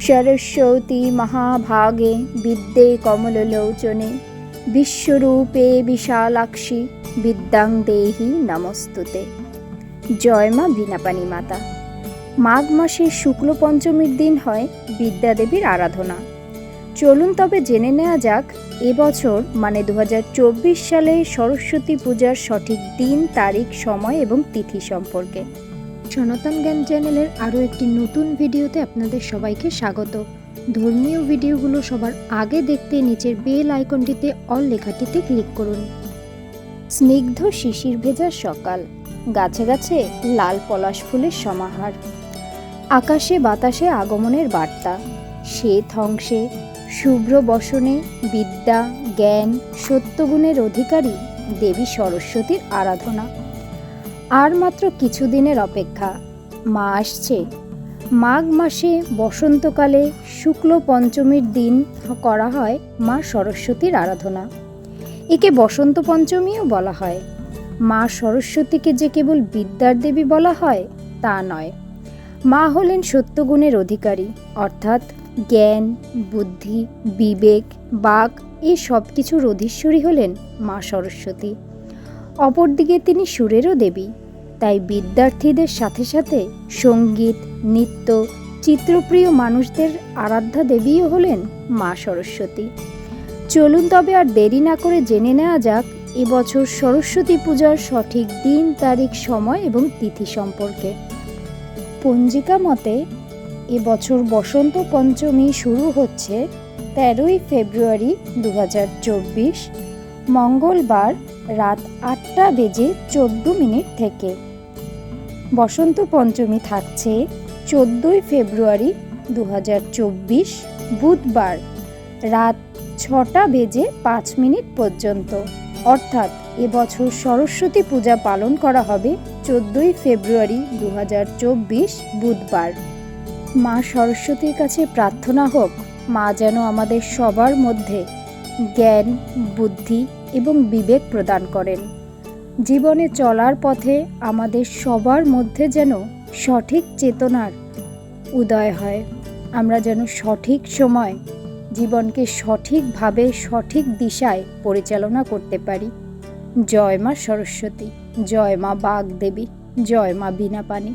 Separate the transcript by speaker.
Speaker 1: সরস্বতী মহাভাগে বিদ্যে কমললোচনে, বিশ্বরূপে বিশালাক্ষী বিদ্যাং দেহি নমস্তুতে। জয় মা বীণাপাণি মাতা। মাঘ মাসের শুক্ল পঞ্চমীর দিন হয় বিদ্যাদেবীর আরাধনা। চলুন তবে জেনে নেওয়া যাক এবছর মানে দু হাজার চব্বিশ সালে সরস্বতী পূজার সঠিক দিন, তারিখ, সময় এবং তিথি সম্পর্কে।
Speaker 2: সনাতন জ্ঞান চ্যানেলের আরও একটি নতুন ভিডিওতে আপনাদের সবাইকে স্বাগত। ধর্মীয় ভিডিওগুলো সবার আগে দেখতে নিচের বেল আইকনটিতে অল লেখাটিতে ক্লিক করুন।
Speaker 1: স্নিগ্ধ শিশির ভেজা সকাল গাছে গাছে লাল পলাশ ফুলের সমাহার, আকাশে বাতাসে আগমনের বার্তা, শ্বেত অংশে শুভ্র বসনে বিদ্যা, জ্ঞান, সত্যগুণের অধিকারী দেবী সরস্বতীর আরাধনা। আর মাত্র কিছুদিনের অপেক্ষা। মা আসছে। মাঘ মাসে বসন্তকালে শুক্ল পঞ্চমীর দিন করা হয় মা সরস্বতীর আরাধনা। একে বসন্ত পঞ্চমীও বলা হয়। মা সরস্বতীকে যে কেবল বিদ্যার দেবী বলা হয়, তা নয়। মা হলেন সত্যগুণের অধিকারী, অর্থাৎ জ্ঞান, বুদ্ধি, বিবেক, বাক, এই সব কিছুর অধীশ্বরী হলেন মা সরস্বতী। অপরদিকে তিনি সুরেরও দেবী। তাই বিদ্যার্থীদের সাথে সাথে সংগীত, নৃত্য, চিত্রপ্রিয় মানুষদের আরাধ্যা দেবীও হলেন মা সরস্বতী। চলুন তবে আর দেরি না করে জেনে নেওয়া যাক এবছর সরস্বতী পূজার সঠিক দিন, তারিখ, সময় এবং তিথি সম্পর্কে। পঞ্জিকা মতে এবছর বসন্ত পঞ্চমী শুরু হচ্ছে তেরোই ফেব্রুয়ারি দু হাজার চব্বিশ, মঙ্গলবার রাত আটটা বেজে চোদ্দ মিনিট থেকে। বসন্ত পঞ্চমী থাকছে চোদ্দোই ফেব্রুয়ারি দু হাজার চব্বিশ বুধবার রাত ছটা বেজে পাঁচ মিনিট পর্যন্ত। অর্থাৎ এবছর সরস্বতী পূজা পালন করা হবে চোদ্দোই ফেব্রুয়ারি দু হাজার চব্বিশ বুধবার। মা সরস্বতীর কাছে প্রার্থনা হোক, মা যেন আমাদের সবার মধ্যে জ্ঞান, বুদ্ধি এবং বিবেক প্রদান করেন। জীবনে চলার পথে আমাদের সবার মধ্যে যেন সঠিক চেতনার উদয় হয়। আমরা যেন সঠিক সময় জীবনকে সঠিকভাবে সঠিক দিশায় পরিচালনা করতে পারি। জয় মা সরস্বতী, জয় মা বাগদেবী, জয় মা বীণাপাণি